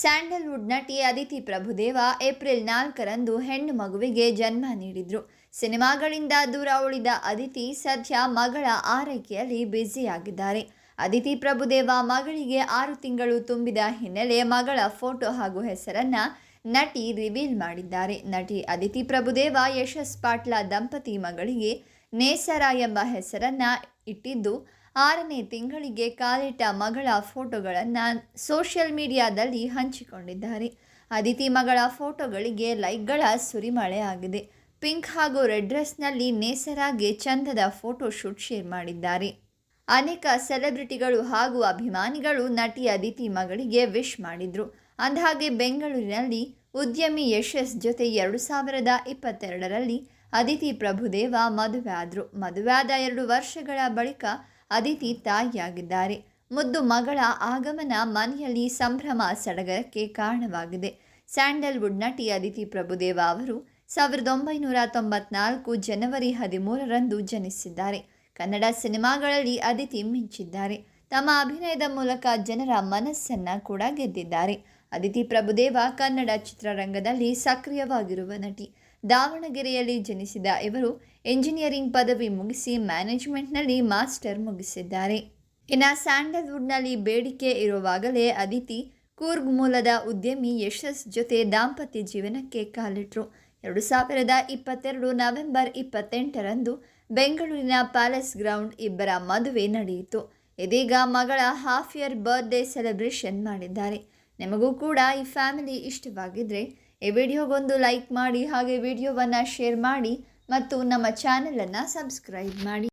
Sandalwood ನಟಿ Aditi Prabhudeva April ನಾಲ್ಕರಂದು ಹೆಣ್ಣು ಮಗುವಿಗೆ ಜನ್ಮ ನೀಡಿದ್ರು. ಸಿನಿಮಾಗಳಿಂದ ದೂರ ಉಳಿದ ಅದಿತಿ ಸದ್ಯ ಮಗಳ ಆರೈಕೆಯಲ್ಲಿ ಬ್ಯುಸಿಯಾಗಿದ್ದಾರೆ. ಅದಿತಿ ಪ್ರಭುದೇವ ಮಗಳಿಗೆ ಆರು ತಿಂಗಳು ತುಂಬಿದ ಹಿನ್ನೆಲೆ ಮಗಳ ಫೋಟೋ ಹಾಗೂ ಹೆಸರನ್ನ ನಟಿ ರಿವೀಲ್ ಮಾಡಿದ್ದಾರೆ. ನಟಿ ಅದಿತಿ ಪ್ರಭುದೇವ ಯಶಸ್ ಪಾಟ್ಲ ದಂಪತಿ ಮಗಳಿಗೆ ನೇಸರ ಎಂಬ ಹೆಸರನ್ನ ಇಟ್ಟಿದ್ದು ಆರನೇ ತಿಂಗಳಿಗೆ ಕಾಲಿಟ್ಟ ಮಗಳ ಫೋಟೋಗಳನ್ನು ಸೋಷಿಯಲ್ ಮೀಡಿಯಾದಲ್ಲಿ ಹಂಚಿಕೊಂಡಿದ್ದಾರೆ. ಅದಿತಿ ಮಗಳ ಫೋಟೋಗಳಿಗೆ ಲೈಕ್ಗಳ ಸುರಿಮಳೆ ಆಗಿದೆ. ಪಿಂಕ್ ಹಾಗೂ ರೆಡ್ ಡ್ರೆಸ್ನಲ್ಲಿ ನೇಸರಾಗಿ ಚಂದದ ಫೋಟೋ ಶೂಟ್ ಶೇರ್ ಮಾಡಿದ್ದಾರೆ. ಅನೇಕ ಸೆಲೆಬ್ರಿಟಿಗಳು ಹಾಗೂ ಅಭಿಮಾನಿಗಳು ನಟಿ ಅದಿತಿ ಮಗಳಿಗೆ ವಿಶ್ ಮಾಡಿದ್ರು. ಅಂದಹಾಗೆ ಬೆಂಗಳೂರಿನಲ್ಲಿ ಉದ್ಯಮಿ ಯಶಸ್ ಜೊತೆ ಎರಡು ಸಾವಿರದ ಇಪ್ಪತ್ತೆರಡರಲ್ಲಿ ಅದಿತಿ ಪ್ರಭುದೇವ ಮದುವೆ ಆದರು. ಮದುವೆಯಾದ ಎರಡು ವರ್ಷಗಳ ಬಳಿಕ ಅದಿತಿ ತಾಯಿಯಾಗಿದ್ದಾರೆ. ಮುದ್ದು ಮಗಳ ಆಗಮನ ಮನೆಯಲ್ಲಿ ಸಂಭ್ರಮ ಸಡಗರಕ್ಕೆ ಕಾರಣವಾಗಿದೆ. ಸ್ಯಾಂಡಲ್ವುಡ್ ನಟಿ ಅದಿತಿ ಪ್ರಭುದೇವ ಅವರು ಸಾವಿರದ ಒಂಬೈನೂರ ತೊಂಬತ್ನಾಲ್ಕು ಜನವರಿ ಹದಿಮೂರರಂದು ಜನಿಸಿದ್ದಾರೆ. ಕನ್ನಡ ಸಿನಿಮಾಗಳಲ್ಲಿ ಅದಿತಿ ಮಿಂಚಿದ್ದಾರೆ. ತಮ್ಮ ಅಭಿನಯದ ಮೂಲಕ ಜನರ ಮನಸ್ಸನ್ನು ಕೂಡ ಗೆದ್ದಿದ್ದಾರೆ. ಅದಿತಿ ಪ್ರಭುದೇವ ಕನ್ನಡ ಚಿತ್ರರಂಗದಲ್ಲಿ ಸಕ್ರಿಯವಾಗಿರುವ ನಟಿ. ದಾವಣಗೆರೆಯಲ್ಲಿ ಜನಿಸಿದ ಇವರು ಎಂಜಿನಿಯರಿಂಗ್ ಪದವಿ ಮುಗಿಸಿ ಮ್ಯಾನೇಜ್ಮೆಂಟ್ನಲ್ಲಿ ಮಾಸ್ಟರ್ ಮುಗಿಸಿದ್ದಾರೆ. ಇನ್ನು ಸ್ಯಾಂಡಲ್ವುಡ್ನಲ್ಲಿ ಬೇಡಿಕೆ ಇರುವಾಗಲೇ ಅದಿತಿ ಕೂರ್ಗ್ ಮೂಲದ ಉದ್ಯಮಿ ಯಶಸ್ ಜೊತೆ ದಾಂಪತ್ಯ ಜೀವನಕ್ಕೆ ಕಾಲಿಟ್ರು. ಎರಡು ಸಾವಿರದ ಇಪ್ಪತ್ತೆರಡು ನವೆಂಬರ್ ಇಪ್ಪತ್ತೆಂಟರಂದು ಬೆಂಗಳೂರಿನ ಪ್ಯಾಲೇಸ್ ಗ್ರೌಂಡ್ ಇಬ್ಬರ ಮದುವೆ ನಡೆಯಿತು. ಇದೀಗ ಮಗಳ ಹಾಫ್ ಇಯರ್ ಬರ್ತ್ಡೇ ಸೆಲೆಬ್ರೇಷನ್ ಮಾಡಿದ್ದಾರೆ. ನಿಮಗೂ ಕೂಡ ಈ ಫ್ಯಾಮಿಲಿ ಇಷ್ಟವಾಗಿದ್ದರೆ ಈ ವಿಡಿಯೋಗೊಂದು ಲೈಕ್ ಮಾಡಿ ಹಾಗೆ ವಿಡಿಯೋವನ್ನು ಶೇರ್ ಮಾಡಿ ಮತ್ತು ನಮ್ಮ ಚಾನಲನ್ನು ಸಬ್ಸ್ಕ್ರೈಬ್ ಮಾಡಿ.